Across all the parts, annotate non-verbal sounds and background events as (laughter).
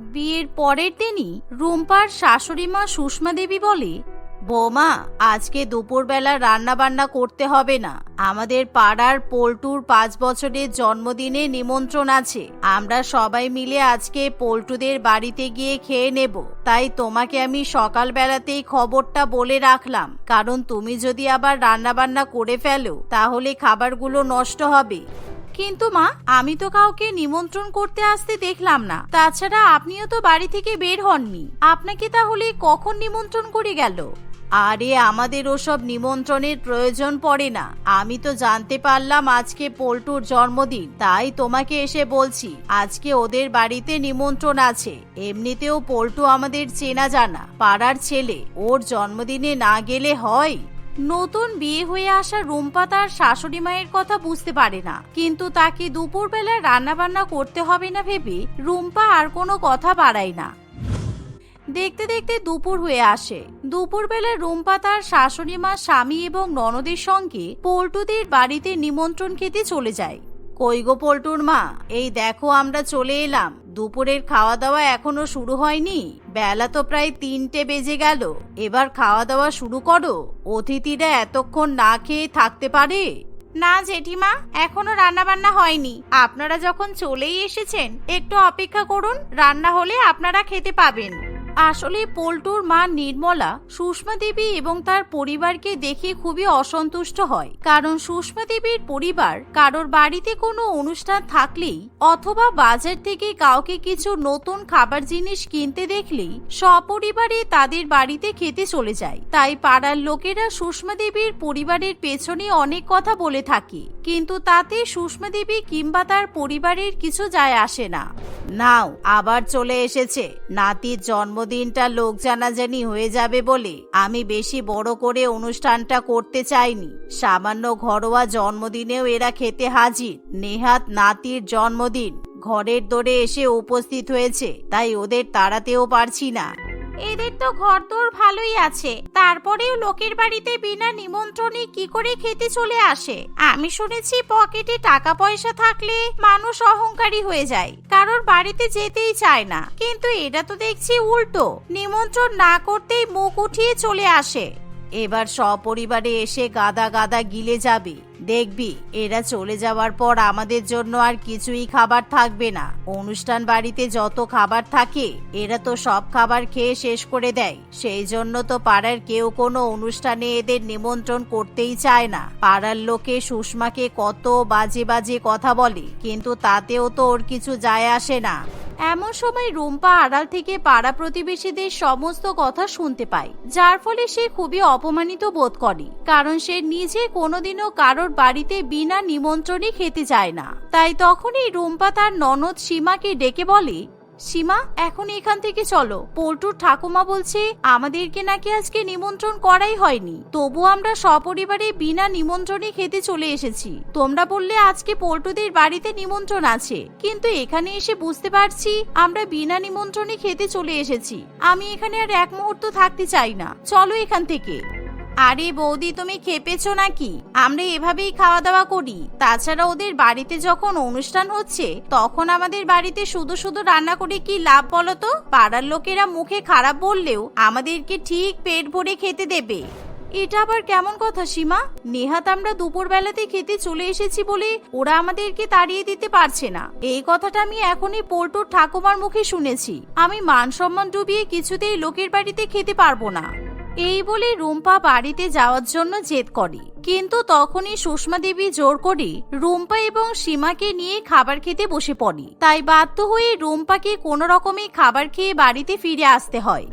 বিয়ের পরের দিনই রুম্পার শাশুড়ি মা সুষমা দেবী বলে, বৌমা, আজকে দুপুরবেলা রান্না বান্না করতে হবে না। আমাদের পাড়ার পল্টুর পাঁচ বছরের জন্মদিনে নিমন্ত্রণ আছে। আমরা সবাই মিলে আজকে পল্টুদের বাড়িতে গিয়ে খেয়ে নেব। তাই তোমাকে আমি সকালবেলাতেই খবরটা বলে রাখলাম। কারণ তুমি যদি আবার রান্না বান্না করে ফেলো, তাহলে খাবারগুলো নষ্ট হবে। কিন্তু মা, আমি তো কাউকে নিমন্ত্রণ করতে আসতে দেখলাম না। তাছাড়া আপনিও তো বাড়ি থেকে বের হননি। আপনাকে তাহলে কখন নিমন্ত্রণ করে গেল? আরে, আমাদের ওসব নিমন্ত্রণের প্রয়োজন পড়ে না। আমি তো জানতে পারলাম আজকে পল্টুর জন্মদিন, তাই তোমাকে এসে বলছি, আজকে ওদের বাড়িতে নিমন্ত্রণ আছে। এমনিতেও পল্টু আমাদের চেনা জানা, পাড়ার ছেলে। ওর জন্মদিনে না গেলে হয়? নতুন বিয়ে হয়ে আসা রুম্পা তার শাশুড়ি মায়ের কথা বুঝতে পারে না। কিন্তু তাকে দুপুরবেলা রান্না বান্না করতে হবে না ভেবে রুম্পা আর কোনো কথা বাড়ায় না। দেখতে দেখতে দুপুর হয়ে আসে। দুপুরবেলা রুম্পা তার শাশুড়ি মা স্বামী এবং ননদের সঙ্গে পল্টুদের বাড়িতে নিমন্ত্রণ খেতে চলে যায়। কই গো পল্টুর মা? এই দেখো আমরা চলে এলাম। দুপুরের খাওয়া দাওয়া এখনও শুরু হয়নি। বেলা তো প্রায় তিনটে বেজে গেল। এবার খাওয়া দাওয়া শুরু করো। অতিথিরা এতক্ষণ না খেয়ে থাকতে পারে? না জেঠিমা, এখনও রান্না বান্না হয়নি। আপনারা যখন চলেই এসেছেন, একটু অপেক্ষা করুন। রান্না হলে আপনারা খেতে পাবেন। আসলে পল্টুর মা নির্মলা সুষমা দেবী এবং তার পরিবারকে দেখে খুবই অসন্তুষ্ট হয়। কারণ সুষমা দেবীর পরিবার কারোর বাড়িতে কোনো অনুষ্ঠান থাকলেই অথবা বাজার থেকে কাউকে কিছু নতুন খাবার জিনিস কিনতে দেখলেই সপরিবারে তাদের বাড়িতে খেতে চলে যায়। তাই পাড়ার লোকেরা সুষমা দেবীর পরিবারের পেছনে অনেক কথা বলে থাকে। কিন্তু তাতে সুষমা দেবী কিংবা তার পরিবারের কিছু যায় আসে না। নাও, আবার চলে এসেছে। নাতির জন্মদিনটা লোক জানাজানি হয়ে যাবে বলে আমি বেশি বড় করে অনুষ্ঠানটা করতে চাইনি। সামান্য ঘরোয়া জন্মদিনেও এরা খেতে হাজির। নেহাত নাতির জন্মদিন। ঘরের দোরে এসে উপস্থিত হয়েছে, তাই ওদের তাড়াতেও পারছি না। এদের তো ঘর ঘরদোর ভালোই আছে। তারপরেও লোকের বাড়িতে বিনা নিমন্ত্রণে কি করে খেতে চলে আসে? আমি শুনেছি পকেটে টাকা পয়সা থাকলে মানুষ অহংকারী হয়ে যায়। কারোর বাড়িতে যেতেই চায় না। কিন্তু এটা তো দেখছি উল্টো। নিমন্ত্রণ না করতেই মুখ উঠিয়ে চলে আসে। এবার সপরিবারে এসে গাদা গাদা গিলে যাবে। দেখবি, এরা চলে যাওয়ার পর আমাদের জন্য আর কিছুই খাবার থাকবে না। অনুষ্ঠান বাড়িতে যত খাবার থাকে, এরা তো সব খাবার খেয়ে শেষ করে দেয়। সেই জন্য তো পাড়ার কেউ কোনো অনুষ্ঠানে এদের নিমন্ত্রণ করতেই চায় না। পাড়ার লোকে সুষমাকে কত বাজে বাজে কথা বলে, কিন্তু তাতেও তো ওর কিছু যায় আসে না। এমন সময় রুম্পা আড়াল থেকে পাড়া প্রতিবেশীদের সমস্ত কথা শুনতে পায়, যার ফলে সে খুবই অপমানিত বোধ করে, কারণ সে নিজে কোনোদিনও কারোর বাড়িতে বিনা নিমন্ত্রণে খেতে যায় না। তাই তখনই রুম্পা তার ননদ সীমাকে ডেকে বলে সীমা, এখন এখান থেকে চলো। পল্টুর ঠাকুমা বলছে, আমাদেরকে নাকি আজকে নিমন্ত্রণ করাই হয়নি। তবু আমরা সপরিবারে বিনা নিমন্ত্রণে খেতে চলে এসেছি। তোমরা বললে আজকে পল্টুদের বাড়িতে নিমন্ত্রণ আছে। কিন্তু এখানে এসে বুঝতে পারছি, আমরা বিনা নিমন্ত্রণে খেতে চলে এসেছি। আমি এখানে আর এক মুহূর্ত থাকতে চাই না। চলো এখান থেকে। আরে বৌদি, তুমি খেপেছো নাকি? আমরা এভাবেই খাওয়া দাওয়া করি। তাছাড়া ওদের বাড়িতে যখন অনুষ্ঠান হচ্ছে, তখন আমাদের বাড়িতে শুধু শুধু রান্না করে কি লাভ বলো তো পাড়ার লোকেরা মুখে খারাপ বললেও আমাদেরকে ঠিক পেট ভরে খেতে দেবে। এটা আবার কেমন কথা, সীমা? নেহাত আমরা দুপুর বেলাতে খেতে চলে এসেছি বলে ওরা আমাদেরকে তাড়িয়ে দিতে পারছে না। এই কথাটা আমি এখনই পোল্টোর ঠাকুমার মুখে শুনেছি। আমি মান সম্মান ডুবিয়ে কিছুতেই লোকের বাড়িতে খেতে পারব না। এই বলে রুম্পা বাড়িতে যাওয়ার জন্য জেদ করে। কিন্তু তখনই সুষমা দেবী জোর করে রুম্পা এবং সীমাকে নিয়ে খাবার খেতে বসে পড়ে। তাই বাধ্য হয়ে রুম্পাকে কোনো রকমে খাবার খেয়ে বাড়িতে ফিরে আসতে হয়।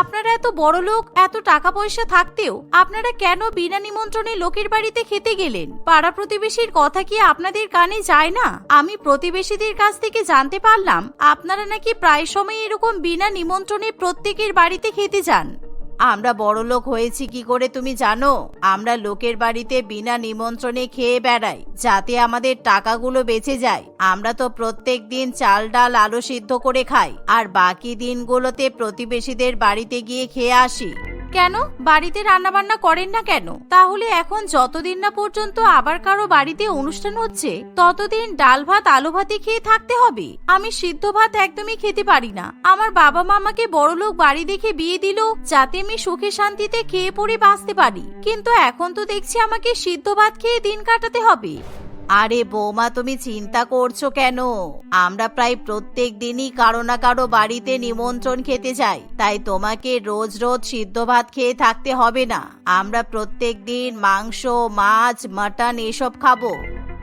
আপনারা এত বড় লোক, এত টাকা পয়সা থাকতেও আপনারা কেন বিনা নিমন্ত্রণে লোকের বাড়িতে খেতে গেলেন? পাড়া প্রতিবেশীর কথা কি আপনাদের কানে যায় না? আমি প্রতিবেশীদের কাছ থেকে জানতে পারলাম, আপনারা নাকি প্রায় সময় এরকম বিনা নিমন্ত্রণে প্রত্যেকের বাড়িতে খেতে যান। আমরা বড় লোক হয়েছি কি করে তুমি জানো? আমরা লোকের বাড়িতে বিনা নিমন্ত্রণে খেয়ে বেড়াই, যাতে আমাদের টাকাগুলো বেঁচে যায়। আমরা তো প্রত্যেক দিন চাল, ডাল, আলু সিদ্ধ করে খাই, আর বাকি দিনগুলোতে প্রতিবেশীদের বাড়িতে গিয়ে খেয়ে আসি। কেন? বাড়িতে রান্না বান্না করেন না কেন? তাহলে এখন যতদিন না পর্যন্ত আবার কারও বাড়িতে অনুষ্ঠান হচ্ছে, ততদিন ডাল ভাত, আলু ভাতে খেয়ে থাকতে হবে। আমি সিদ্ধ ভাত একদমই খেতে পারি না। আমার বাবা মা আমাকে বড়লোক বাড়ি দেখে বিয়ে দিল, যাতে আমি সুখে শান্তিতে খেয়ে পড়ে বাঁচতে পারি। কিন্তু এখন তো দেখছি আমাকে সিদ্ধ ভাত খেয়ে দিন কাটাতে হবে। আরে বৌমা, তুমি চিন্তা করছ কেন? আমরা প্রায় প্রত্যেক দিনই কারও না কারও বাড়িতে নিমন্ত্রণ খেতে যাই, তাই তোমাকে রোজ রোজ সিদ্ধ ভাত খেয়ে থাকতে হবে না। আমরা প্রত্যেক দিন মাংস, মাছ, মাটন এসব খাব।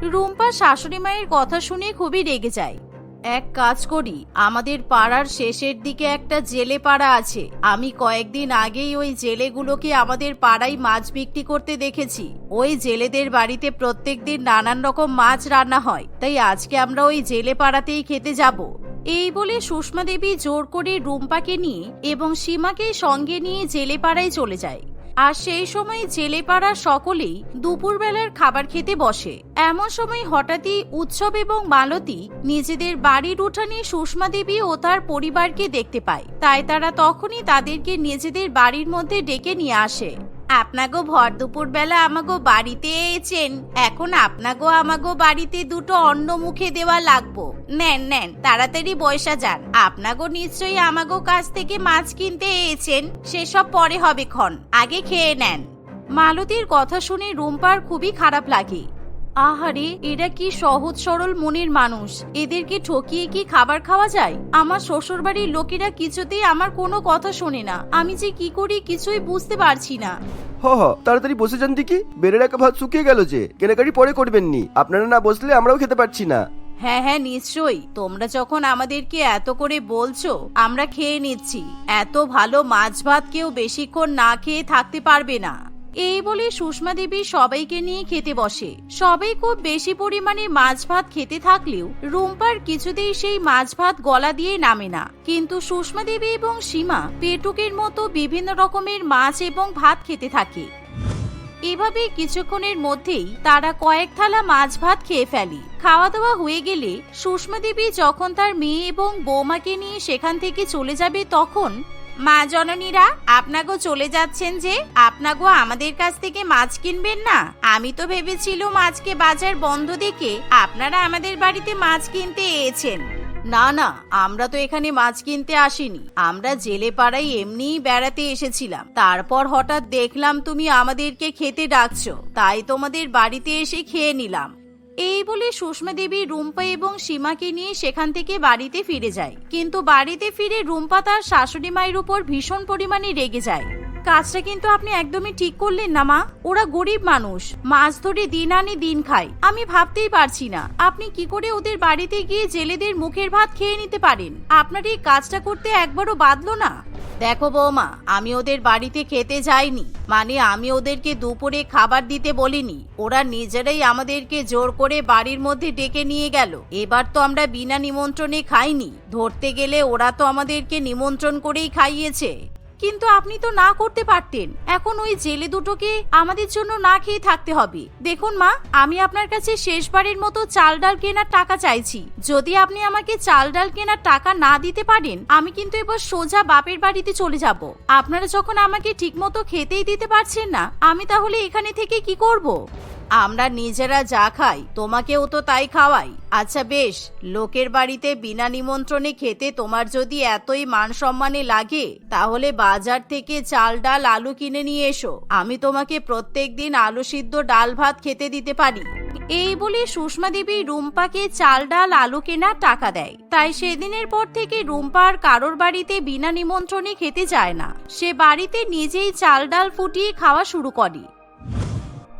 রুম্পা শাশুড়ি মায়ের কথা শুনে খুবই রেগে যায়। এক কাজ করি, আমাদের পাড়ার শেষের দিকে একটা জেলে পাড়া আছে। আমি কয়েকদিন আগেই ওই জেলেগুলোকে আমাদের পাড়ায় মাছ বিক্রি করতে দেখেছি। ওই জেলেদের বাড়িতে প্রত্যেকদিন নানান রকম মাছ রান্না হয়। তাই আজকে আমরা ওই জেলে পাড়াতেই খেতে যাব। এই বলে সুষমা দেবী জোর করে রুম্পাকে নিয়ে এবং সীমাকে সঙ্গে নিয়ে জেলে পাড়ায় চলে যায়। আর সেই সময় জেলেপাড়ার সকলেই দুপুরবেলার খাবার খেতে বসে। এমন সময় হঠাৎই উৎসব এবং মালতী নিজেদের বাড়ির উঠানে সুষমা দেবী ও তার পরিবারকে দেখতে পায়। তাই তারা তখনই তাদেরকে নিজেদের বাড়ির মধ্যে ডেকে নিয়ে আসে। আপনাগো ভর দুপুর বেলা আমাগো বাড়িতে এসেছেন। এখন আপনাগো আমাগো বাড়িতে দুটো অন্ন মুখে দেওয়া লাগবো। নেন নেন, তাড়াতাড়ি বয়সা যান। আপনাগো নিশ্চয়ই আমাগো কাছ থেকে মাছ কিনতে এসেছেন। সেসব পরে হবে ক্ষণ। আগে খেয়ে নেন। মালতীর কথা শুনে রুম্পার খুবই খারাপ লাগে। আহারে এরা কি সহজ সরল মনের মানুষ? এদেরকে ঠকিয়ে কি খাবার খাওয়া যায়? আমার শ্বশুর বাড়ির লোকেরা কিছুতেই আমার কোনো কথা শোনে না। আমি যে কি করি কিছুই বুঝতে পারছি না। হ হ তাড়াতাড়ি বসে যান দেখি। বেড়ে রাখা ভাত শুকিয়ে গেল যে। কেনাকাটি পরে করবেন নি আপনারা না বসলে আমরাও খেতে পারছি না। হ্যাঁ হ্যাঁ নিশ্চয়ই। তোমরা যখন আমাদেরকে এত করে বলছো আমরা খেয়ে নিচ্ছি। এত ভালো মাছ ভাত কেউ বেশিক্ষণ না খেয়ে থাকতে পারবে না। এই বলে সুষমা দেবী সবাইকে নিয়ে খেতে বসে। সবাই খুব বেশি পরিমাণে মাছ ভাত খেতে থাকলেও রুম্পার কিছুতেই সেই মাছ ভাত গলা দিয়ে নামে না। কিন্তু সুষমা দেবী এবং সীমা পেটুকের মতো বিভিন্ন রকমের মাছ এবং ভাত খেতে থাকে। এভাবে কিছুক্ষণের মধ্যেই তারা কয়েক থালা মাছ ভাত খেয়ে ফেলি। খাওয়া দাওয়া হয়ে গেলে সুষমা দেবী যখন তার মেয়ে এবং বৌমাকে নিয়ে সেখান থেকে চলে যাবে তখন মা জননীরা, আপনাগো চলে যাচ্ছেন যে, আপনাগো আমাদের কাছ থেকে মাছ কিনবেন না? আমি তো ভেবেছিলাম আজকে বাজার বন্ধ দেখে আপনারা আমাদের বাড়িতে মাছ কিনতে এসেছেন। না না, আমরা তো এখানে মাছ কিনতে আসিনি। আমরা জেলে পাড়ায় এমনিই বেড়াতে এসেছিলাম। তারপর হঠাৎ দেখলাম তুমি আমাদেরকে খেতে ডাকছো। তাই তোমাদের বাড়িতে এসে খেয়ে নিলাম। এই বলে সুষমা দেবী রুম্পা এবং সীমাকে নিয়ে সেখান থেকে বাড়িতে ফিরে যায়। কিন্তু বাড়িতে ফিরে রুম্পা তার শাশুড়ি মায়ের উপর ভীষণ পরিমাণে রেগে যায়। কাজটা কিন্তু আপনি একদমই ঠিক করলেন না, মা। ওরা গরিব মানুষ। মাছ ধরে দিন আনে, দিন খায়। আমি ভাবতেই পারছি না, আপনি কি করে ওদের বাড়িতে গিয়ে জেলেদের মুখের ভাত খেয়ে নিতে পারেন? আপনার এই কাজটা করতে একবারও বাদলো না? দেখো বৌমা, আমি ওদের বাড়িতে খেতে যাইনি। মানে আমি ওদেরকে দুপুরে খাবার দিতে বলিনি। ওরা নিজেরাই আমাদেরকে জোর করে বাড়ির মধ্যে ডেকে নিয়ে গেল। এবার তো আমরা বিনা নিমন্ত্রণে খাইনি। ধরতে গেলে ওরা তো আমাদেরকে নিমন্ত্রণ করেই খাইয়েছে। কিন্তু আপনি তো না করতে পারতেন। এখন ওই জেলে দুটোকে আমাদের জন্য না খেয়ে থাকতে হবে। দেখুন মা, আমি আপনার কাছে শেষবারের মতো চাল ডাল কেনার টাকা চাইছি। যদি আপনি আমাকে চাল ডাল কেনার টাকা না দিতে পারেন, আমি কিন্তু এবার সোজা বাপের বাড়িতে চলে যাব। আপনারা যখন আমাকে ঠিকমতো খেতেই দিতে পারছেন না, আমি তাহলে এখানে থেকে কি করব? আমরা নিজেরা যা খাই, তোমাকেও তো তাই খাওয়াই। আচ্ছা বেশ, লোকের বাড়িতে বিনা নিমন্ত্রণে খেতে তোমার যদি এতই মান সম্মানে লাগে, তাহলে বাজার থেকে চাল, ডাল, আলু কিনে নিয়ে এসো। আমি তোমাকে প্রত্যেক দিন আলু সিদ্ধ ডাল ভাত খেতে দিতে পারি। এই বলে সুষমা দেবী রুম্পাকে চাল, ডাল, আলু কেনার টাকা দেয়। তাই সেদিনের পর থেকে রুম্পা আর কারোর বাড়িতে বিনা নিমন্ত্রণে খেতে যায় না। সে বাড়িতে নিজেই চাল, ডাল ফুটিয়ে খাওয়া শুরু করে।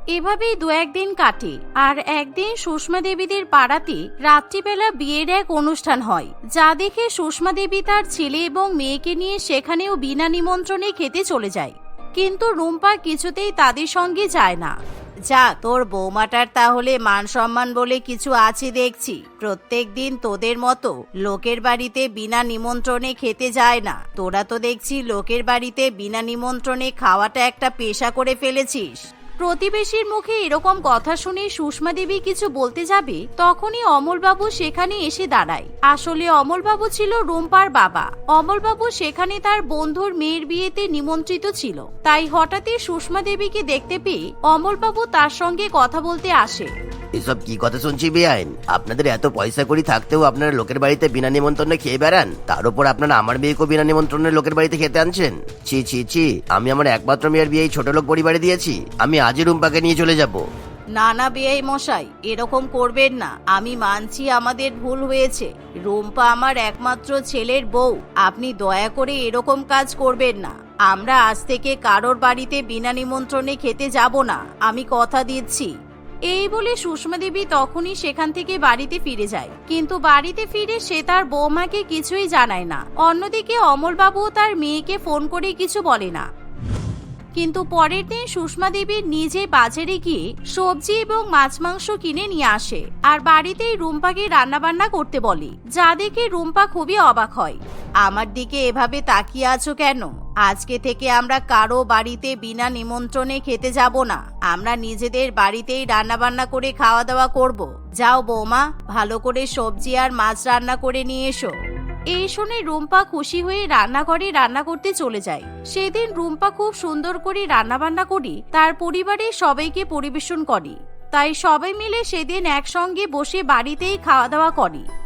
এভাবেই দু একদিন কাটে, আর একদিন সুষমা দেবীদের পাড়াতে রাত্রিবেলা বিয়ের এক অনুষ্ঠান হয়, যা দেখে সুষমা দেবী তার ছেলে এবং মেয়েকে নিয়ে সেখানেও বিনা নিমন্ত্রণে খেতে চলে যায়। কিন্তু রুম্পা কিছুতেই তাদের সঙ্গে যায় না। যা, তোর বৌমাটার তাহলে মান সম্মান বলে কিছু আছে দেখছি। প্রত্যেক দিন তোদের মতো লোকের বাড়িতে বিনা নিমন্ত্রণে খেতে যায় না। তোরা তো দেখছি লোকের বাড়িতে বিনা নিমন্ত্রণে খাওয়াটা একটা পেশা করে ফেলেছিস। প্রতিবেশীর মুখে এরকম কথা শুনে সুষমা দেবী কিছু বলতে যাবে? তখনই অমলবাবু সেখানে এসে দাঁড়ায়। আসলে অমলবাবু ছিল রুম্পার বাবা। অমলবাবু সেখানে তার বন্ধুর মেয়ের বিয়েতে নিমন্ত্রিত ছিল। তাই হঠাৎই সুষমা দেবীকে দেখতে পেয়ে অমলবাবু তার সঙ্গে কথা বলতে আসে। এসব কি কথা শুনছি বেআইন? আপনাদের এত পয়সা করি থাকতেও আপনারা লোকের বাড়িতে বিনা নিমন্ত্রণে খেয়ে বেড়ান? তার উপর আপনারা আমার মেয়েকেও বিনা নিমন্ত্রণে লোকের বাড়িতে খেতে আনছেন? ছি ছি ছি, আমি আমার একমাত্র মেয়ের বিয়ে ছোট লোক পরিবারে দিয়েছি। আমি আজই রুম্পাকে নিয়ে চলে যাব। না না বেআই মশাই এরকম করবেন না। আমি মানছি আমাদের ভুল হয়েছে। রুম্পা আমার একমাত্র ছেলের বউ। আপনি দয়া করে এরকম কাজ করবেন না। আমরা আজ থেকে কারোর বাড়িতে বিনা নিমন্ত্রণে খেতে যাব না। আমি কথা দিচ্ছি। এই বলে সুষমা দেবী তখনই সেখান থেকে বাড়িতে ফিরে যায়। কিন্তু বাড়িতে ফিরে সে তার বৌমাকে কিছুই জানায় না। অন্যদিকে অমলবাবু তার মেয়েকে ফোন করে কিছু বলে না। কিন্তু পরের দিন সুষমা দেবী নিজে বাজারে গিয়ে সবজি এবং মাছ মাংস কিনে নিয়ে আসে আর বাড়িতেই রুম্পাকে রান্নাবান্না করতে বলে, যা দেখে রুম্পা খুবই অবাক হয়। আমার দিকে এভাবে তাকিয়ে আছো কেন? আজকে থেকে আমরা কারও বাড়িতে বিনা নিমন্ত্রণে খেতে যাব না। আমরা নিজেদের বাড়িতেই রান্নাবান্না করে খাওয়া দাওয়া করব। যাও বৌমা, ভালো করে সবজি আর মাছ রান্না করে নিয়ে এসো। এই শুনে রুম্পা খুশি হয়ে রান্নাঘরে রান্না করতে চলে যায়। সেদিন রুম্পা খুব সুন্দর করে রান্না বান্না করি, তার পরিবারের সবাইকে পরিবেশন করে। তাই সবাই মিলে সেদিন একসঙ্গে বসে বাড়িতেই খাওয়া দাওয়া করে।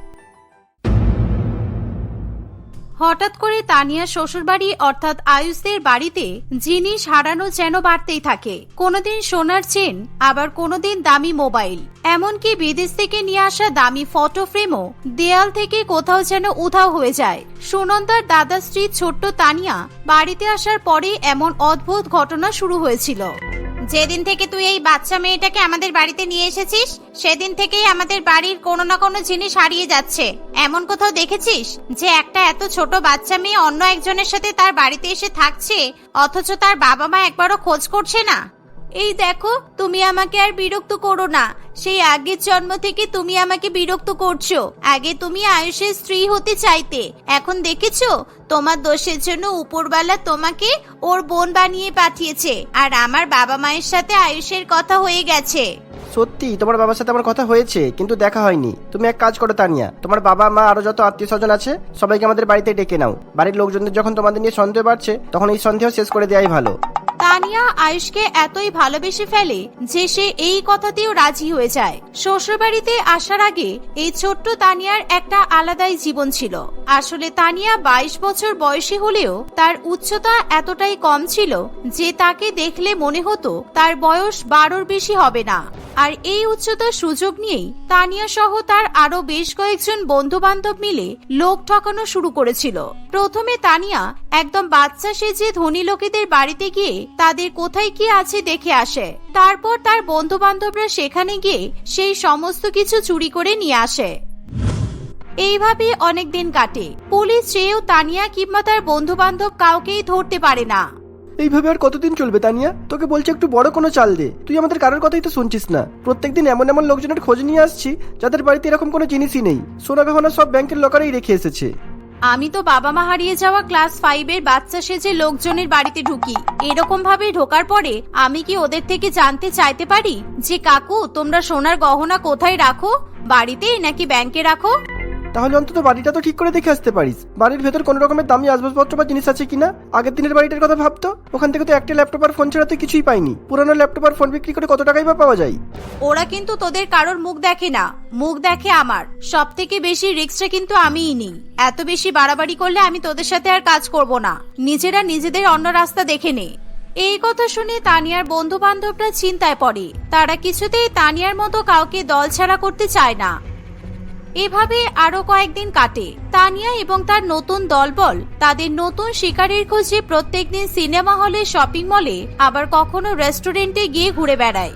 হঠাৎ করে তানিয়া শ্বশুরবাড়ি অর্থাৎ আয়ুষদের বাড়িতে জিনিস হারানো যেন বাড়তেই থাকে। কোনোদিন সোনার চেন, আবার কোনোদিন দামি মোবাইল। এমনকি বিদেশ থেকে নিয়ে আসা দামি ফটো ফ্রেমও দেয়াল থেকে কোথাও যেন উধাও হয়ে যায়। সুনন্দার দাদা স্ত্রী ছোট্ট তানিয়া বাড়িতে আসার পরে এমন অদ্ভুত ঘটনা শুরু হয়েছিল। যেদিন থেকে তুই এই বাচ্চা মেয়েটাকে আমাদের বাড়িতে নিয়ে এসেছিস, সেদিন থেকেই আমাদের বাড়ির কোনো না কোনো জিনিস হারিয়ে যাচ্ছে। এমন কোথাও দেখেছিস যে একটা এত ছোট বাচ্চা মেয়ে অন্য একজনের সাথে তার বাড়িতে এসে থাকছে, অথচ তার বাবা মা একবারও খোঁজ করছে না? এই দেখো, তুমি আমাকে আর বিরক্ত করো না। সেই আগের জন্ম থেকে তুমি আমাকে বিরক্ত করছ। আগে তুমি আয়ুষের স্ত্রী হতে চাইতে। এখন দেখেছ, তোমার দোষের জন্য উপরওয়ালা তোমাকে ওর বোন বানিয়ে পাঠিয়েছে, আর আমার বাবা মায়ের সাথে আয়ুষের কথা হয়ে গেছে। সত্যি, তোমার বাবার সাথে আমার কথা হয়েছে, কিন্তু দেখা হয়নি। তুমি এক কাজ করো, তানিয়া। তোমার বাবা, মা, আরও যত আত্মীয় স্বজন আছে, সবাইকে আমাদের বাড়িতে ডেকে নাও। বাড়ির লোকজনদের যখন তোমাদের নিয়ে সন্দেহ বাড়ছে, তখন এই সন্দেহ শেষ করে দেওয়াই ভালো। তানিয়া আয়ুষকে এতই ভালোবেসে ফেলে যে সে এই কথাতেও রাজি হয়ে যায়। শ্বশুরবাড়িতে আসার আগে এই ছোট্ট তানিয়ার একটা আলাদাই জীবন ছিল। আসলে তানিয়া বাইশ বছর বয়সী হলেও তার উচ্চতা এতটাই কম ছিল যে তাকে দেখলে মনে হতো তার বয়স বারোর বেশি হবে না। আর এই উচ্চতার সুযোগ নিয়েই তানিয়া সহ তার আরও বেশ কয়েকজন বন্ধু বান্ধব মিলে লোক ঠকানো শুরু করেছিল। প্রথমে তানিয়া একদম বাচ্চা সেজে ধনী লোকেদের বাড়িতে গিয়ে তাদের কোথায় কি আছে দেখে আসে। তারপর তার বন্ধু বান্ধবরা সেখানে গিয়ে সেই সমস্ত কিছু চুরি করে নিয়ে আসে। এইভাবে অনেক দিন কাটে। পুলিশ চেয়েও তানিয়া কিংবা তার বন্ধু বান্ধব কাউকেই ধরতে পারে না। এইভাবে আর কতদিন চলবে, তানিয়া? তোকে বলছি একটু বড় কোনো চাল দে। তুই আমাদের কারোর কথাই তো শুনছিস না। প্রত্যেকদিন এমন এমন লোকজনের খোঁজ নিয়ে আসছি, যাদের বাড়িতে এরকম কোনো জিনিসই নেই। সোনা গহনা সব ব্যাংকের লকারেই রেখে এসেছে। আমি তো বাবা মা হারিয়ে যাওয়া ক্লাস ফাইভের বাচ্চা সেজে লোকজনের বাড়িতে ঢুকি। এরকম ভাবে ঢোকার পরে আমি কি ওদের থেকে জানতে চাইতে পারি? যে, কাকু, তোমরা সোনার গহনা কোথায় রাখো? বাড়িতেই নাকি ব্যাংকে রাখো? তাহলে অন্তত বাড়িটা তো ঠিক করে দেখে আসতে পারিস। বাড়ির ভেতর কোনো রকমের দামি আসবাবপত্র বা জিনিস আছে কিনা? আগের দিনের বাড়িটার কথা ভাবতো? ওখান থেকে তো একটা ল্যাপটপ আর ফোন ছাড়া তো কিছুই পাইনি। পুরানো ল্যাপটপ আর ফোন বিক্রি করে কত টাকাই বা পাওয়া যায়? ওরা কিন্তু তোদের কারোর মুখ দেখে না। মুখ দেখে আমার। সব থেকে বেশি রিক্সটা কিন্তু আমিই নিই। এত বেশি বাড়াবাড়ি করলে আমি তোদের সাথে আর কাজ করব না। নিজেরা নিজেদের অন্য রাস্তা দেখে নে। এই কথা শুনে তানিয়ার বন্ধু বান্ধবরা চিন্তায় পড়ে। তারা কিছুতেই তানিয়ার মতো কাউকে দল ছাড়া করতে চায় না। এভাবে আরও কয়েকদিন কাটে। তানিয়া এবং তার নতুন দলবল, তাদের নতুন শিকারের খোঁজে প্রত্যেকদিন সিনেমা হলে, শপিং মলে, আবার কখনো রেস্টুরেন্টে গিয়ে ঘুরে বেড়ায়।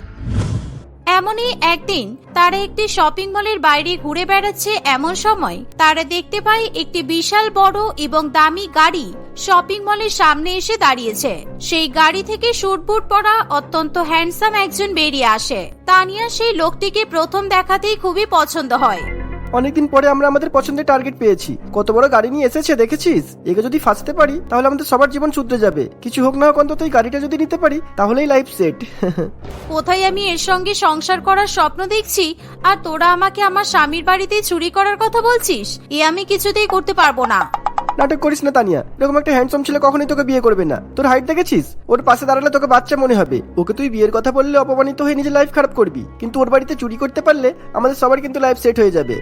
এমনই একদিন তারা একটি শপিং মলের বাইরে ঘুরে বেড়াচ্ছে এমন সময় তারা দেখতে পায় একটি বিশাল বড় এবং দামি গাড়ি শপিং মলের সামনে এসে দাঁড়িয়েছে। সেই গাড়ি থেকে শুটবুট পরা অত্যন্ত হ্যান্ডসাম একজন বেরিয়ে আসে। তানিয়া সেই লোকটিকে প্রথম দেখাতেই খুবই পছন্দ হয়। অনেকদিন পরে আমরা আমাদের পছন্দের টার্গেট পেয়েছি। কত বড় গাড়ি নিয়ে এসেছে দেখেছিস? একে যদি ফাঁসতে পারি তাহলে আমাদের সবার জীবন শুধরে যাবে। কিছু হোক না হোক অন্তত এই গাড়িটা যদি নিতে পারি তাহলেই লাইফ সেট (laughs) কোথায় আমি এর সঙ্গে সংসার করার স্বপ্ন দেখছি আর তোরা আমাকে আমার স্বামীর বাড়িতে চুরি করার কথা বলছিস এ আমি কিছুতেই করতে পারব না। নাটক করিস না তানিয়া। এরকম একটা হ্যান্ডসম ছেলে কখনোই তোকে বিয়ে করবে না। তোর হাইট দেখেছিস? ওর পাশে দাঁড়ালে তোকে বাচ্চা মনে হবে। ওকে তুই বিয়ের কথা বললে অপমানিত হয়ে নিজের লাইফ খারাপ করবি। কিন্তু ওর বাড়িতে চুরি করতে পারলে আমাদের সবার কিন্তু লাইফ সেট হয়ে যাবে।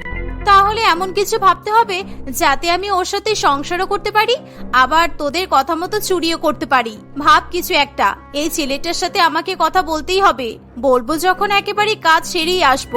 তাহলে এমন কিছু ভাবতে হবে যাতে আমি ওর সাথে সংসারও করতে পারি, আবার তোদের কথা মতো চুরিও করতে পারি। ভাব কিছু একটা, এই ছেলেটার সাথে আমাকে কথা বলতেই হবে। বলব যখন একেবারে কাজ সেরেই আসব।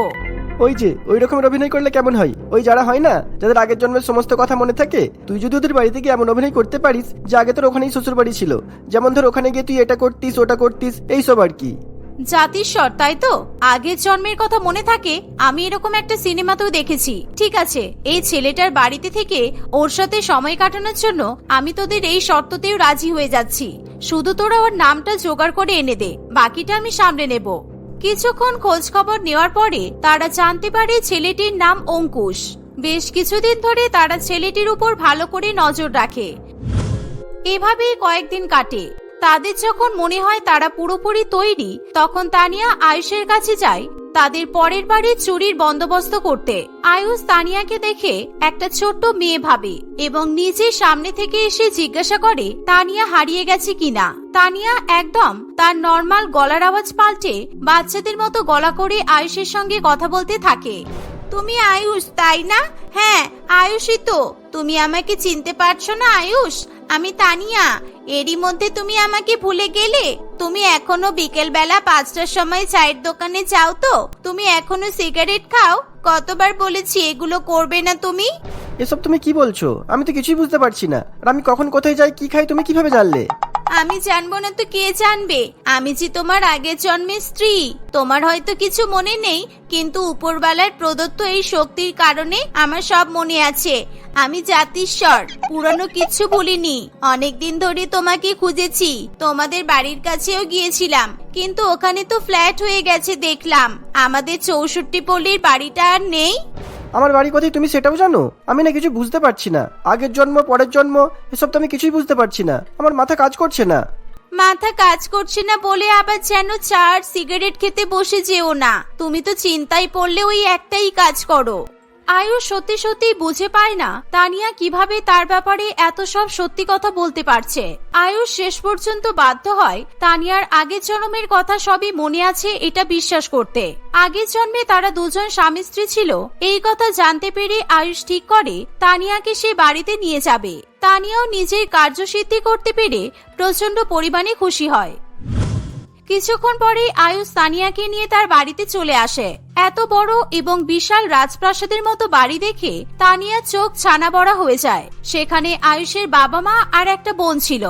ওই যে, ওই রকমের অভিনয় করলে কেমন হয়? ওই যারা হয় না, যাদের আগের জন্মের সমস্ত কথা মনে থাকে, তুই যদি ওদের বাড়িতে গিয়ে এমন অভিনয় করতে পারিস, যে আগে তোর ওখানেই শ্বশুর বাড়ি ছিল। যেমন ধর ওখানে গিয়ে তুই এটা করতিস, ওটা করতিস, এইসব আর কি। জাতিস্বর তাই তো? আগের জন্মের কথা মনে থাকে, আমি এরকম একটা সিনেমাতেও দেখেছি। ঠিক আছে, এই ছেলেটার বাড়িতে থেকে ওর সাথে সময় কাটানোর জন্য আমি তোদের এই শর্ততেও রাজি হয়ে যাচ্ছি। শুধু তোরা ওর নামটা জোগাড় করে এনে দে, বাকিটা আমি সামলে নেব। কিছুক্ষণ খোঁজ খবর নেওয়ার পরে তারা জানতে পারে ছেলেটির নাম অঙ্কুশ। বেশ কিছুদিন ধরে তারা ছেলেটির উপর ভালো করে নজর রাখে। এভাবেই কয়েকদিন কাটে। তাদের যখন মনে হয় তারা পুরোপুরি তৈরি, তখন তানিয়া আয়ুষের কাছে যায় তাদের পরের বাড়ি চুরির বন্দোবস্ত করতে। আয়ুষ তানিয়াকে দেখে একটা ছোট্ট মেয়ে ভাবে এবং নিজে সামনে থেকে এসে জিজ্ঞাসা করে, তানিয়া হারিয়ে গেছে কিনা? তানিয়া একদম তার নর্মাল গলার আওয়াজ পাল্টে বাচ্চাদের মতো গলা করে আয়ুষের সঙ্গে কথা বলতে থাকে। তুমি আয়ুষ, তাই না? হ্যাঁ আয়ুষই তো। তুমি আমাকে চিনতে পারছ না, আয়ুষ? আমি তানিয়া। এরই মধ্যে তুমি আমাকে ভুলে গেলে? তুমি এখনও বিকেল বেলা পাঁচটার সময় চায়ের দোকানে যাও তো? তুমি এখনও সিগারেট খাও? কতবার বলেছি এগুলো করবে না তুমি? এসব তুমি কি বলছো? আমি তো কিছুই বুঝতে পারছি না। আর আমি কখন কোথায় যাই, কি খাই, তুমি কীভাবে জানলে? আমি জানব না তো কে জানবে। আমি যে তোমার আগের জন্মের স্ত্রী। তোমার হয়তো কিছু মনে নেই, কিন্তু উপরবালার প্রদত্ত এই শক্তির কারণে আমার সব মনে আছে। আমি জাতিস্বর পুরনো কিছু ভুলিনি। অনেকদিন ধরে তোমাকে খুঁজেছি, তোমাদের বাড়ির কাছেও গিয়েছিলাম, কিন্তু ওখানে তো ফ্ল্যাট হয়ে গেছে দেখলাম। আমাদের চৌষট্টি পল্লীর বাড়িটা আর নেই। আমার বাড়ি কোথায় তুমি সেটাও জানো? আমি না কিছু বুঝতে পারছি না। আগের জন্ম, পরের জন্ম, এসব তো আমি কিছুই বুঝতে পারছি না। আমার মাথা কাজ করছে না। মাথা কাজ করছে না বলে আবার যেন চার সিগারেট খেতে বসে যেও না। তুমি তো চিন্তায় পড়লে ওই একটাই কাজ করো। আয়ুষ সত্যি সত্যি বুঝে পায় না তানিয়া কীভাবে তার ব্যাপারে এত সব সত্যি কথা বলতে পারছে। আয়ুষ শেষ পর্যন্ত বাধ্য হয় তানিয়ার আগের জন্মের কথা সবই মনে আছে এটা বিশ্বাস করতে। আগের জন্মে তারা দুজন স্বামী স্ত্রী ছিল, এই কথা জানতে পেরে আয়ুষ ঠিক করে তানিয়াকে সে বাড়িতে নিয়ে যাবে। তানিয়াও নিজের কার্যসিদ্ধি করতে পেরে প্রচণ্ড পরিমাণে খুশি হয়। কিছুক্ষণ পরেই আয়ুষ তানিয়াকে নিয়ে তার বাড়িতে চলে আসে। এত বড় এবং বিশাল রাজপ্রাসাদের মতো বাড়ি দেখে তানিয়া চোখ ছানা বড়া হয়ে যায়। সেখানে আয়ুষের বাবা মা আর একটা বোন ছিল।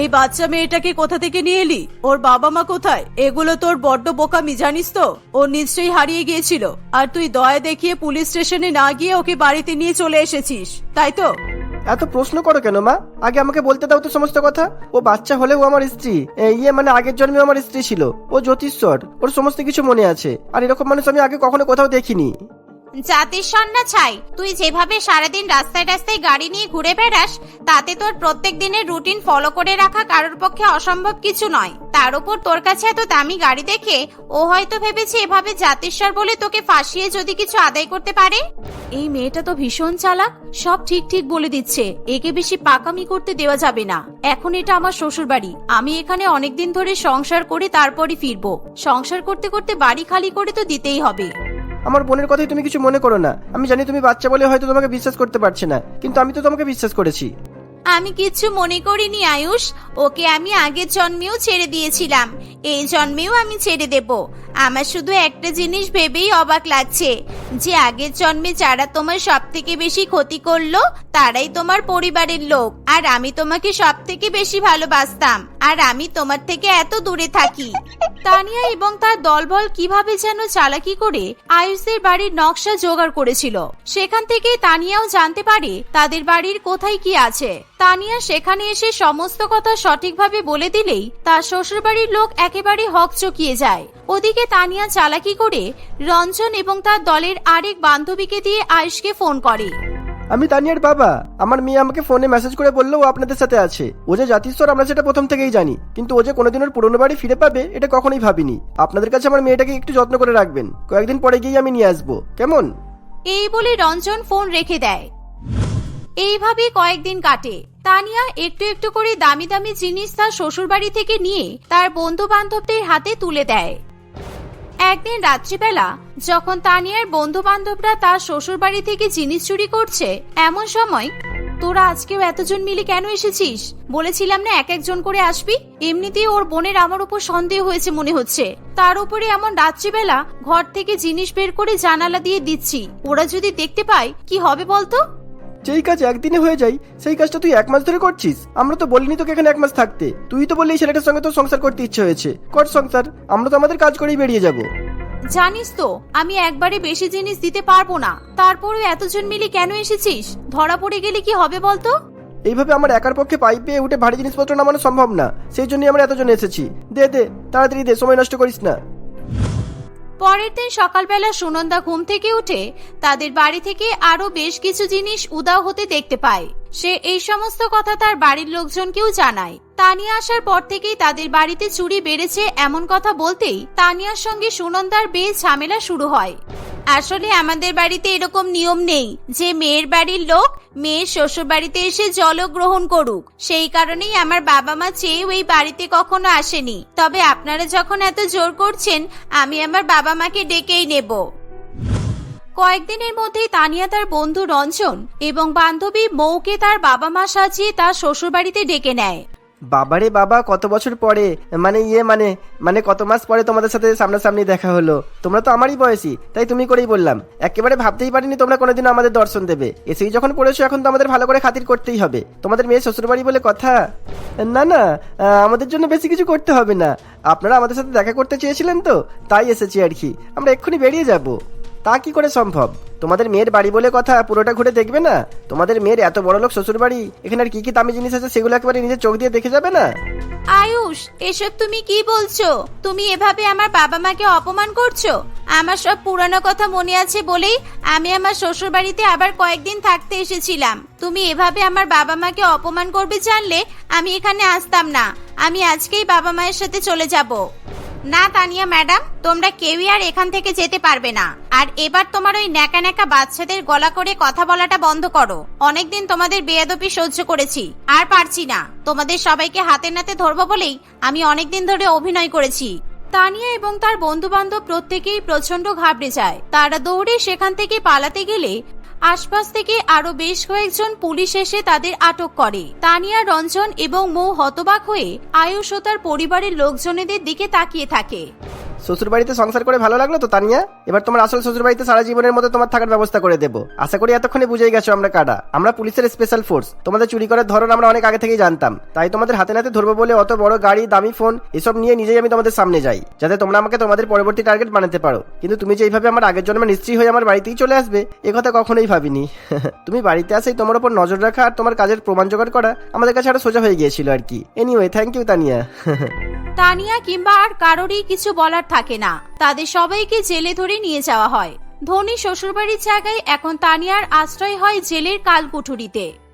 এই বাচ্চা মেয়েটাকে কোথা থেকে নিয়ে এলি? ওর বাবা মা কোথায়? এগুলো তোর বড্ড বোকামি, জানিস তো? ও নিশ্চয়ই হারিয়ে গিয়েছিল। আর তুই দয়া দেখিয়ে পুলিশ স্টেশনে না গিয়ে ওকে বাড়িতে নিয়ে চলে এসেছিস, তাই তো? এত প্রশ্ন করো কেন, মা? আগে আমাকে বলতে দাও তো সমস্ত কথা। ও বাচ্চা হলেও আমার স্ত্রী। ইয়ে মানে আগের জন্মে আমার স্ত্রী ছিল। ও জ্যোতিষ্বর। ওর সমস্ত কিছু মনে আছে। আর এরকম মানুষ আমি আগে কখনো কোথাও দেখিনি। জাতির সন্না ছাই তুই যেভাবে সারাদিন রাস্তায় রাস্তায় গাড়ি নিয়ে ঘুরে বেড়াস, তাতে তোর প্রত্যেক দিনের রুটিন ফলো করে রাখা কারোর পক্ষে অসম্ভব কিছু নয়। তার উপর তোর কাছে এত দামি গাড়ি দেখে ও হয়তো ভেবেছে এভাবে জাতিস্বর বলে তোকে ফাঁসিয়ে যদি কিছু আদায় করতে পারে? এই মেয়েটা তো ভীষণ চালাক, সব ঠিক ঠিক বলে দিচ্ছে। একে বেশি পাকামি করতে দেওয়া যাবে না। এখন এটা আমার শ্বশুর বাড়ি আমি এখানে অনেকদিন ধরে সংসার করে তারপরই ফিরবো। সংসার করতে করতে বাড়ি খালি করে তো দিতেই হবে। আমার বোনের কথাই তুমি কিছু মনে করো না। আমি জানি তুমি বাচ্চা বলে হয়তো তোমাকে বিশ্বাস করতে পারছে না, কিন্তু আমি তো তোমাকে বিশ্বাস করেছি। আমি কিচ্ছু মনে করিনি, আয়ুষ। ওকে আমি আগের জন্মেও ছেড়ে দিয়েছিলাম। এই জন্মেও আমি ছেড়ে দেব। আমার শুধু একটা জিনিস ভেবেই অবাক লাগছে। যে আগের জন্মে যারা তোমার সব থেকে বেশি ক্ষতি করল, তারাই তোমার পরিবারের লোক। আর আমি তোমাকে সব থেকে বেশি ভালোবাসতাম। আর আমি তোমার থেকে এত দূরে থাকি। তানিয়া এবং তার দলবল কীভাবে যেন চালাকি করে আয়ুষের বাড়ির নকশা জোগাড় করেছিল। সেখান থেকে তানিয়াও জানতে পারে তাদের বাড়ির কোথায় কি আছে। তানিয়া সেখানে এসে সমস্ত কথা সঠিকভাবে বলে দিলেই তার শ্বশুরবাড়ির লোক একেবারে হক চকিয়ে যায়। ওদিকে তানিয়া চালাকি করে রঞ্জন এবং তার দলের আরেক বান্ধবীকে দিয়ে আয়ুষকে ফোন করে। আমি তানিয়ার বাবা। আমার মেয়ে আমাকে ফোনে মেসেজ করে বলল ও আপনাদের সাথে আছে। ও যে জাতিস্বর আমরা সেটা প্রথম থেকেই জানি। কিন্তু ও যে কোনোদিন ওর পুরনো বাড়ি ফিরে পাবে এটা কখনোই ভাবিনি। আপনাদের কাছে আমার মেয়েটাকে একটু যত্ন করে রাখবেন। কয়েকদিন পরে গিয়ে আমি নিয়ে আসব। কেমন? এই বলে রঞ্জন ফোন রেখে দেয়। এইভাবে কয়েকদিন কাটে। তানিয়া একটু একটু করে দামি দামি জিনিস তার শ্বশুরবাড়ি থেকে নিয়ে তার বন্ধু বান্ধবদের হাতে তুলে দেয়। একদিন রাত্রিবেলা যখন তানিয়ার বন্ধু বান্ধবরা তার শ্বশুরবাড়ি থেকে জিনিস চুরি করছে, এমন সময়, তোরা আজকেও এতজন মিলে কেন এসেছিস? বলেছিলাম না এক একজন করে আসবি? এমনিতেই ওর বোনের আমার উপর সন্দেহ হয়েছে মনে হচ্ছে। তার উপরে এমন রাত্রিবেলা ঘর থেকে জিনিস বের করে জানালা দিয়ে দিচ্ছি। ওরা যদি দেখতে পায়, কি হবে বলতো? যেই কাজ একদিনে হয়ে যায় সেই কাজটা তুই এক মাস ধরে করছিস। আমরা তো বলিনি তোকে এখানে এক মাস থাকতে। তুই তো বললি ছেলেটার সঙ্গে তো সংসার করতে ইচ্ছে হয়েছে। কর সংসার আমরা তো আমাদের কাজ করেই বেরিয়ে যাব। জানিস তো আমি একবারে বেশি জিনিস দিতে পারব না। তারপরেও এতজন মিলে কেন এসেছিস? ধরা পড়ে গেলে কি হবে বলতো? এইভাবে আমার একার পক্ষে পাইপ পেয়ে উঠে ভারী জিনিসপত্র নামানো সম্ভব না। সেই জন্যই আমরা এতজন এসেছি। দে দে তাড়াতাড়ি দে সময় নষ্ট করিস না। পরের দিন সকালবেলা সুনন্দা ঘুম থেকে উঠে তাদের বাড়ি থেকে আরও বেশ কিছু জিনিস উদাও হতে দেখতে পায়। সে এই সমস্ত কথা তার বাড়ির লোকজনকেও জানায়। তানিয়া আসার পর থেকেই তাদের বাড়িতে চুরি বেড়েছে এমন কথা বলতেই তানিয়ার সঙ্গে সুনন্দার বেশ ঝামেলা শুরু হয়। আসলে আমাদের বাড়িতে এরকম নিয়ম নেই। যে মেয়ের বাড়ির লোক মেয়ের শ্বশুর বাড়িতে এসে জল গ্রহণ করুক। সেই কারণেই আমার বাবা মা চেয়েও এই বাড়িতে কখনো আসেনি। তবে আপনারা যখন এত জোর করছেন, আমি আমার বাবা মাকে ডেকেই নেব। কয়েকদিনের মধ্যেই তানিয়া তার বন্ধু রঞ্জন এবং বান্ধবী মৌকে তার বাবা মা সাজিয়ে তার শ্বশুর বাড়িতে ডেকে নেয়। বাবারে বাবা, কত বছর পরে? মানে ইয়ে মানে মানে কত মাস পরে তোমাদের সাথে সামনাসামনি দেখা হলো? তোমরা তো আমারই বয়সী, তাই তুমি করেই বললাম। একেবারে ভাবতেই পারিনি তোমরা কোনোদিনও আমাদের দর্শন দেবে। এসেই যখন পড়েছো, এখন তো আমাদের ভালো করে খাতির করতেই হবে। তোমাদের মেয়ে শ্বশুরবাড়ি বলে কথা? না না আমাদের জন্য বেশি কিছু করতে হবে না। আপনারা আমাদের সাথে দেখা করতে চেয়েছিলেন তো? তাই এসেছি আর কি। আমরা এক্ষুনি বেরিয়ে যাব। তা কি করে সম্ভব? তোমাদের মেয়ের বাড়ি বলে কথা পুরোটা ঘুরে দেখবে না? তোমাদের মেয়ের এত বড় লোক শ্বশুর বাড়ি এখানে আর কি কি দামি জিনিস আছে সেগুলো একবারে নিজের চোখ দিয়ে দেখে যাবে না? আয়ুষ, এসব তুমি কি বলছো? তুমি এভাবে আমার বাবা মাকে অপমান করছ? আমার সব পুরানো কথা মনে আছে বলেই আমি আমার শ্বশুর বাড়িতে আবার কয়েকদিন থাকতে এসেছিলাম। তুমি এভাবে আমার বাবা মাকে অপমান করবে জানলে আমি এখানে আসতাম না। আমি আজকেই বাবা মায়ের সাথে চলে যাব। না, তানিয়া ম্যাডাম, তোমরা কেউই আর এখান থেকে যেতে পারবে না। আর এবার তোমার ওই ন্যাকা ন্যাকা বাচ্চাদের গলা করে কথা বলাটা বন্ধ করো। অনেকদিন তোমাদের বেয়াদপি সহ্য করেছি, আর পারছি না। তোমাদের সবাইকে হাতে নাতে ধরবো বলেই আমি অনেকদিন ধরে অভিনয় করেছি। তানিয়া এবং তার বন্ধু বান্ধব প্রত্যেকেই প্রচণ্ড ঘাবড়ে যায়। তারা দৌড়ে সেখান থেকে পালাতে গেলে আশপাশ থেকে আরও বেশ কয়েকজন পুলিশ এসে তাদের আটক করে। তানিয়া, রঞ্জন এবং মৌ হতবাক হয়ে আয়ুষ ও তার পরিবারের লোকজনেদের দিকে তাকিয়ে থাকে। শ্বশুর বাড়িতে সংসার করে ভালো লাগল তো, তানিয়া? এবার তোমার আসল শ্বশুর বাড়িতে সারা জীবনের মধ্যে তোমার থাকার ব্যবস্থা করে দেবো। আশা করি এতক্ষণে বুঝেই গেছো আমরা কারা। আমরা পুলিশের স্পেশাল ফোর্স তোমাদের চুরি করার ধরন আমরা অনেক আগে থেকেই জানতাম। তাই তোমাদের হাতে নাতে ধরবো বলে অত বড় গাড়ি, দামি ফোন এসব নিয়ে নিজেই আমি তোমাদের সামনে যাই। যাতে তোমরা আমাকে তোমাদের পরবর্তী টার্গেট বানাতে পারো। কিন্তু তুমি যে এইভাবে আমার আগের জন্মে নিশ্চয়ই হয়ে আমার বাড়িতেই চলে আসবে, এ কথা কখনোই ভাবিনি। (laughs) তুমি বাড়িতে আসেই তোমার উপর নজর রাখা আর তোমার কাজের প্রমাণ জোগাড় করা আমাদের কাছে আরও সোজা হয়ে গিয়েছিল আর কি। Anyway thank you Tania. (laughs) Tania কিংবা আর কারোরই কিছু বলার থাকে না। তাদের সবাইকে জেলে ধরে নিয়ে যাওয়া হয়। ধনী শ্বশুরবাড়ির জায়গায় এখন তানিয়ার আশ্রয় হয় জেলের কালকুঠুরিতে।